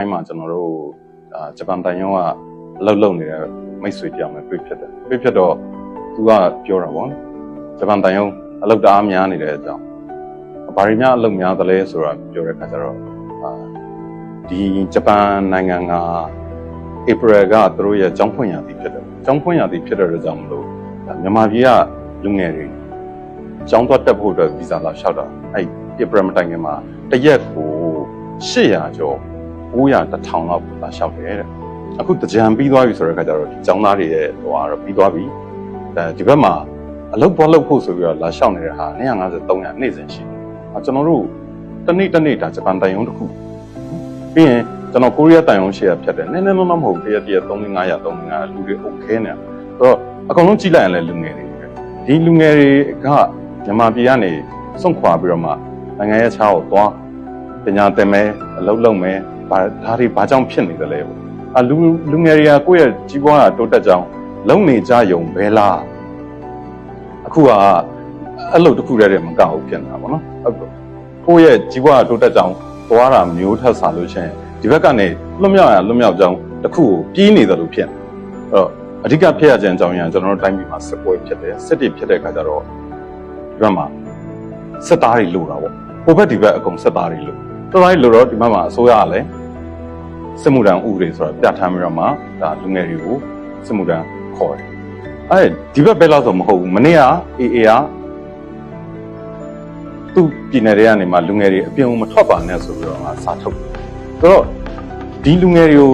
အဲ့မှာကျွန်တော်တို့အာဂျပန်တန်ယုံကအလုပ်လုပ်နေတဲ့မိတ်ဆွေတယောက်နဲ့တွေ့ဖြစ်တယ်တွေ့ဖြစ်တော့သူကပြောတာပေါ့ဂျပန်တန်ယုံအလုပ်တအားများနေတဲ့အကြောင်းဘာတွေများအလုပ်များသလဲဆိုတာပြောတဲ့အခါကျတော့အာဒီဂျပန်နိုင်ငံကဧပြီကသူတို့ရဲ့ကျောင်းဖွင့်ရသည်ဖြစ်တယ်ကျောင်းဖွင့်ရသည်ဖြစ်တဲ့အတွက်ကြောင့်မလို့ဒါမြန်မာပြည်ကလူငယ်တွေကျောင်းသွားတက်ဖို့အတွက်ဗီဇာလာလျှောက်တာအဲ့ဧပြီမတိုင်ခင်မှာတစ်ရက်ကို800ကျော် 900 1000လောက်လာလျှောက်တယ်တဲ့အခုတကြံပြီးသွားပြီဆိုတဲ့အခါကျတော့ဒီကျောင်းသားတွေရဲ့ဟိုကတော့ပြီးသွားပြီအဲဒီဘက်မှာအလုပ်ပေါ်လုပ်ဖို့ဆိုပြီးတော့လာလျှောက်နေတဲ့ဟာ250 300နေ့စဉ်ရှိတယ်အဲကျွန်တော်တို့တစ်နေ့တစ်နေ့ဒါဂျပန်တိုင်ယုံတစ်ခုပြီးရင်ကျွန်တော်ကိုရီးယားတိုင်ယုံရှေ့ရဖြတ်တယ်နည်းနည်းမမမဟုတ်တရက်တရက်3500 3500လူတွေအုပ်ခဲနေတာဆိုတော့အကုန်လုံးကြည့်လိုက်ရင်လည်းလူငယ်တွေပဲဒီလူငယ်တွေကမြန်မာပြည်ကနေစွန့်ခွာပြီးတော့မှနိုင်ငံရဲ့ခြားကိုသွားပညာသင်မယ်အလုပ်လုပ်မယ် ဘာဒါတွေဘာကြောင့်ဖြစ်နေတယ်လဲပေါ့အလူလူငယ်တွေကကိုယ့်ရဲ့ကြီးပွားတာတိုးတက်ကြောင်းလုံနေကြယုံပဲလားအခုကအဲ့လိုတစ်ခုတည်းတည်းမကောက်ဘူးဖြစ်နေတာပေါ့နော်အခုကိုယ့်ရဲ့ကြီးပွားတာတိုးတက်ကြောင်းသွားတာမျိုးထပ်စားလို့ရှိရင်ဒီဘက်ကနေလွတ်မြောက်ရလွတ်မြောက်ကြောင်းတစ်ခုကိုပြေးနေတယ်လို့ဖြစ်နေအဲ့တော့အဓိကဖြစ်ရခြင်းအကြောင်းရင်းကကျွန်တော်တို့တိုင်းပြည်မှာစစ်ပွဲဖြစ်တယ်စစ်တွေဖြစ်တဲ့အခါကျတော့ဒီဘက်မှာစစ်သားတွေလိုတာပေါ့ဟိုဘက်ဒီဘက်အကုန်စစ်သားတွေလို တော်တော်လေးလိုတော့ဒီဘက်မှာအစိုးရကလည်းစစ်မှုထမ်းဥပဒေဆိုတာပြဋ္ဌာန်းပြီးတော့မှဒါလူငယ်တွေကိုစစ်မှုထမ်းခေါ်တယ်။အဲဒီဘက်ပဲလို့ဆိုမဟုတ်ဘူး။မနေ့က AA ကသူ့ပြည်နယ်တွေကနေမှလူငယ်တွေအပြင်ကိုမထွက်ပါနဲ့ဆိုပြီးတော့မှစာထုတ်တယ်။ဆိုတော့ဒီလူငယ်တွေကို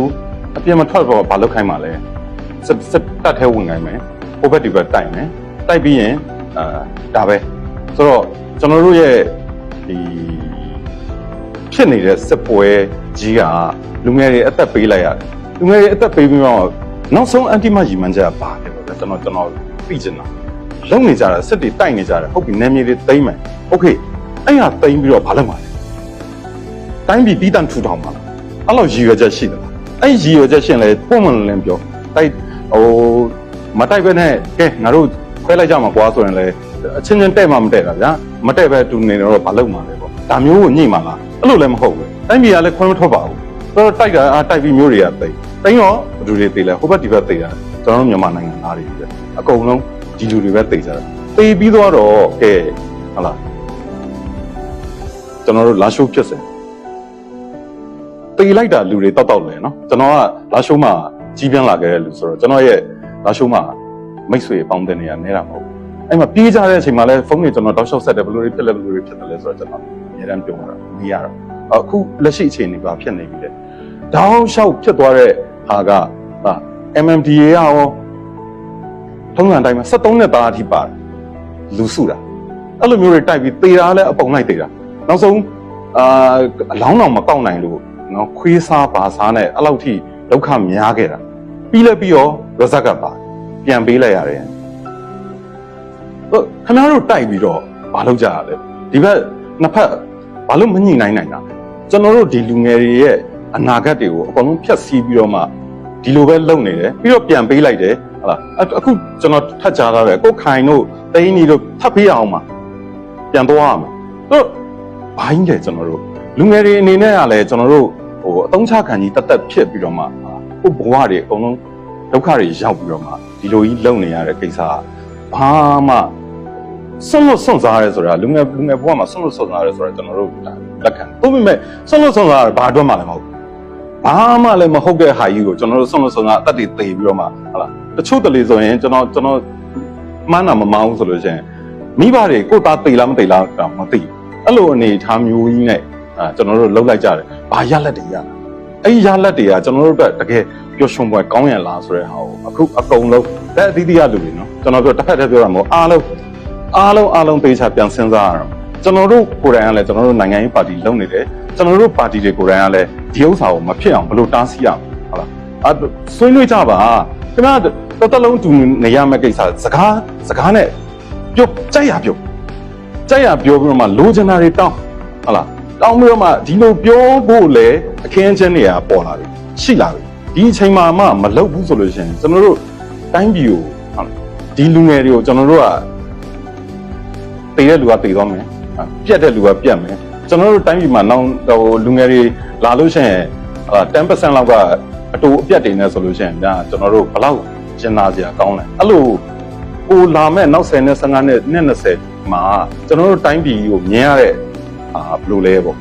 အပြင်မထွက်တော့ဘာလုပ်ခိုင်းမှာလဲ။စစ်စစ်တပ်ထဲဝင်ခိုင်းမယ်။ဟိုဘက်ဒီဘက်တိုက်မယ်။တိုက်ပြီးရင်အာဒါပဲ။ဆိုတော့ကျွန်တော်တို့ရဲ့ဒီ ဖြစ်နေတဲ့စစ်ပွဲကြီးက လူငယ်တွေအသက်ပေးလိုက်ရတယ်လူငယ်တွေအသက်ပေးပြီးတော့နောက်ဆုံးအန်တီမရီမန်ချာပါတယ်ပေါ့ဗျာကျွန်တော်ကျွန်တော်သိချင်တာလုံနေကြတာစစ်တွေတိုက်နေကြတယ်ဟုတ်ပြီနာမည်တွေသိမ့်မယ်โอเคအဲ့ဟာသိမ့်ပြီးတော့ဘာလုပ်မှာလဲတိုင်းပြည်ပြီးတန်ထူထောင်မှာအဲ့လိုရည်ရွယ်ချက်ရှိတယ်အဲ့ရည်ရွယ်ချက်ရှင်လဲပုံမှန်လင်းပြောတိုက်ဟိုမတိုက်ပဲနဲ့ကဲငါတို့ခွဲလိုက်ကြမှာကွာဆိုရင်လဲအချင်းချင်းတဲ့မှမတဲ့တာဗျာမတဲ့ပဲတူနေတော့ဘာလုပ်မှာလဲပေါ့ ဒါမျိုးကိုညှိမှာလားအဲ့လိုလည်းမဟုတ်ဘူးတိုင်းပြည်ကလည်းခွင့်မထွက်ပါဘူးဆိုတော့တိုက်တာအာတိုက်ပြီးမျိုးတွေကတိတ်တိတ်ရောဘယ်သူတွေသိလဲဟိုဘက်ဒီဘက်သိတာကျွန်တော်တို့မြန်မာနိုင်ငံသားတွေပဲအကုန်လုံးဒီလူတွေပဲသိကြတာသိပြီးတော့ကဲဟုတ်လားကျွန်တော်တို့လာရှိုးဖြစ်စင်သိလိုက်တာလူတွေတောက်တောက်လဲနော်ကျွန်တော်ကလာရှိုးမှာကြီးပြန်းလာခဲ့တဲ့လူဆိုတော့ကျွန်တော်ရဲ့လာရှိုးမှာမိတ်ဆွေပေါင်းတဲ့နေရာနေတာမဟုတ်ဘူးအဲ့မှာပြေးကြတဲ့အချိန်မှာလဲဖုန်းတွေကျွန်တော်တောက်လျှောက်ဆက်တယ်ဘယ်လိုတွေဖြစ်လဲဘယ်လိုတွေဖြစ်တယ်လဲဆိုတော့ကျွန်တော် အများအားပြောတာမရတော့အခုလက်ရှိအခြေအနေပါဖြစ်နေပြီလေတောင်းလျှောက်ဖြစ်သွားတဲ့ဟာကဟာ MMDA ကရောထုံးစံတိုင်းမှာ73နှစ်သားအထိပါတယ်လူစုတာအဲ့လိုမျိုးတွေတိုက်ပြီးတေတာလည်းအပုံလိုက်တေတာနောက်ဆုံးအာအလောင်းတော်မကောက်နိုင်လို့နော်ခွေးစားဘာစားနဲ့အဲ့လောက်ထိဒုက္ခများခဲ့တာပြီးလဲပြီးရော result ကပါပြန်ပေးလိုက်ရတယ်ဟုတ်ခင်ဗျားတို့တိုက်ပြီးတော့ဘာလုပ်ကြရလဲဒီဘက်နှစ်ဖက် ဘာလို့မညှိနိုင်နိုင်တာလဲကျွန်တော်တို့ဒီလူငယ်တွေရဲ့အနာဂတ်တွေကိုအကုန်လုံးဖြတ်စည်းပြီးတော့မှဒီလိုပဲလုပ်နေတယ်ပြီးတော့ပြန်ပေးလိုက်တယ်ဟုတ်လားအအခုကျွန်တော်ထပ်ကြားထားတယ်ကိုခိုင်တို့တိန်းကြီးတို့ထပ်ပေးအောင်မှာပြန်သွားရမှာတို့ဘိုင်းတယ်ကျွန်တော်တို့လူငယ်တွေအနေနဲ့ကလည်းကျွန်တော်တို့ဟိုအတုံးချခံကြီးတက်တက်ဖြစ်ပြီးတော့မှဟိုဘဝတွေအကုန်လုံးဒုက္ခတွေရောက်ပြီးတော့မှဒီလိုကြီးလုပ်နေရတဲ့ကိစ္စကဘာမှ ဆွန့်လို့ဆွန့်စားရဲဆိုတာလူငယ်လူငယ်ဘဝမှာဆွန့်လို့ဆွန့်စားရဲဆိုတာကျွန်တော်တို့လက်ခံသို့ပေမဲ့ဆွန့်လို့ဆွန့်စားရဘာအတွက်မှလည်းမဟုတ်ဘာမှလည်းမဟုတ်တဲ့ဟာကြီးကိုကျွန်တော်တို့ဆုံးလို့ဆုံးတာအသက်တွေသေပြီးတော့မှဟုတ်လားတချို့တလေဆိုရင်ကျွန်တော်ကျွန်တော်မှန်းတာမမှန်းဘူးဆိုလို့ရှိရင်မိဘတွေကိုယ်သားသေလားမသေလားတော့မသိဘူးအဲ့လိုအနေအထားမျိုးကြီးနဲ့အာကျွန်တော်တို့လှုပ်လိုက်ကြတယ်ဘာရလက်တွေရတာအဲ့ဒီရလက်တွေကကျွန်တော်တို့အတွက်တကယ်ပျော်ရွှင်ပွဲကောင်းရလားဆိုတဲ့ဟာကိုအခုအကုန်လုံးတဲ့အသီးသီးရလူတွေနော်ကျွန်တော်တို့တစ်ဖက်တည်းပြောတာမဟုတ်အားလုံး အားလုံးအားလုံးသေချာပြန်စဉ်းစားရအောင်ကျွန်တော်တို့ကိုယ်တိုင်ကလည်းကျွန်တော်တို့နိုင်ငံရေးပါတီလုပ်နေတယ်ကျွန်တော်တို့ပါတီတွေကိုယ်တိုင်ကလည်းဒီဥစ္စာကိုမဖြစ်အောင်ဘယ်လိုတားဆီးရမလဲဟုတ်လားအဲဆွေးနွေးကြပါခင်ဗျာတော်တော်လုံးတူနေရမယ့်ကိစ္စစကားစကားနဲ့ပြုတ်ကြိုက်ရပြုတ်ကြိုက်ရပြောပြီးတော့မှလိုချင်တာတွေတောင်းဟုတ်လားတောင်းပြီးတော့မှဒီလိုပြောဖို့လေအခင်းအကျင်းတွေကပေါ်လာပြီရှိလာပြီဒီအချိန်မှာမှမလုပ်ဘူးဆိုလို့ရှိရင်ကျွန်တော်တို့တိုင်းပြည်ကိုဟုတ်လားဒီလူငယ်တွေကိုကျွန်တော်တို့က တည်တဲ့လူကတည်သွားမယ်ပြက်တဲ့လူကပြက်မယ်ကျွန်တော်တို့တိုင်းပြည်မှာနောက်ဟိုလူငယ်တွေလာလို့ရှိရင်ဟာ10%လောက်ကအတူအပြတ်တွေနဲ့ဆိုလို့ရှိရင်ညာကျွန်တော်တို့ဘလောက်ကျင်နာစရာကောင်းလဲအဲ့လိုကိုလာမဲ့နောက်10နဲ့15နဲ့နဲ့20မှာကျွန်တော်တို့တိုင်းပြည်ကိုမြင်ရတဲ့အာဘယ်လိုလဲပေါ့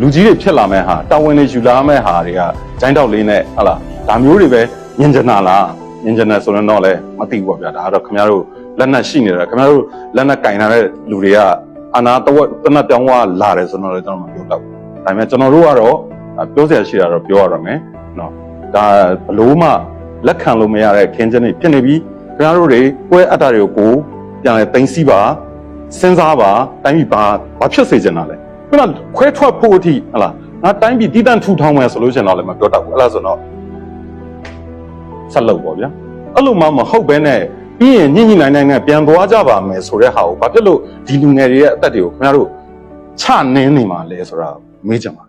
လူကြီးတွေဖြစ်လာမဲ့ဟာတာဝန်တွေယူလာမဲ့ဟာတွေကဂျိုင်းတောက်လေးနဲ့ဟလာဒါမျိုးတွေပဲမြင်ကြနာလားမြင်ကြနာဆိုရင်တော့လည်းမသိဘူးပေါ့ဗျာဒါကတော့ခင်ဗျားတို့ လက်နက်ရှိနေတာခင်ဗျားတို့လက်နက်ကင်ထားတဲ့လူတွေကအာနာတဝက်တနက်ပြောင်းသွားလာတယ်ဆိုတော့လည်းကျွန်တော်မပြောတော့ဘူးဒါပေမဲ့ကျွန်တော်တို့ကတော့အဲပြောစရာရှိတာတော့ပြောရတော့မယ်နော်ဒါဘလို့မှလက်ခံလို့မရတဲ့ခင်းချင်းတွေဖြစ်နေပြီခင်ဗျားတို့တွေပွဲအပ်တာတွေကိုကိုပြန်လဲတင်စီပါစဉ်းစားပါတိုင်းပြည်ဘာဘာဖြစ်စေချင်တာလဲခုနခွဲထွက်ဖို့အထိဟလာငါတိုင်းပြည်တည်တံ့ထူထောင်မယ်ဆိုလို့ရှိရင်တော့လည်းမပြောတတ်ဘူးအဲ့လားဆိုတော့ဆက်လုပ်ပေါ့ဗျာအဲ့လိုမှမဟုတ်ဘဲနဲ့ ပြီးရင်ညှိညှိနိုင်နိုင်နဲ့ပြန်သွားကြပါမယ်ဆိုတဲ့ဟာကိုဘာဖြစ်လို့ဒီလူငယ်တွေရဲ့အသက်တွေကိုခင်ဗျားတို့ချနင်းနေမှာလဲဆိုတာမေးကြပါ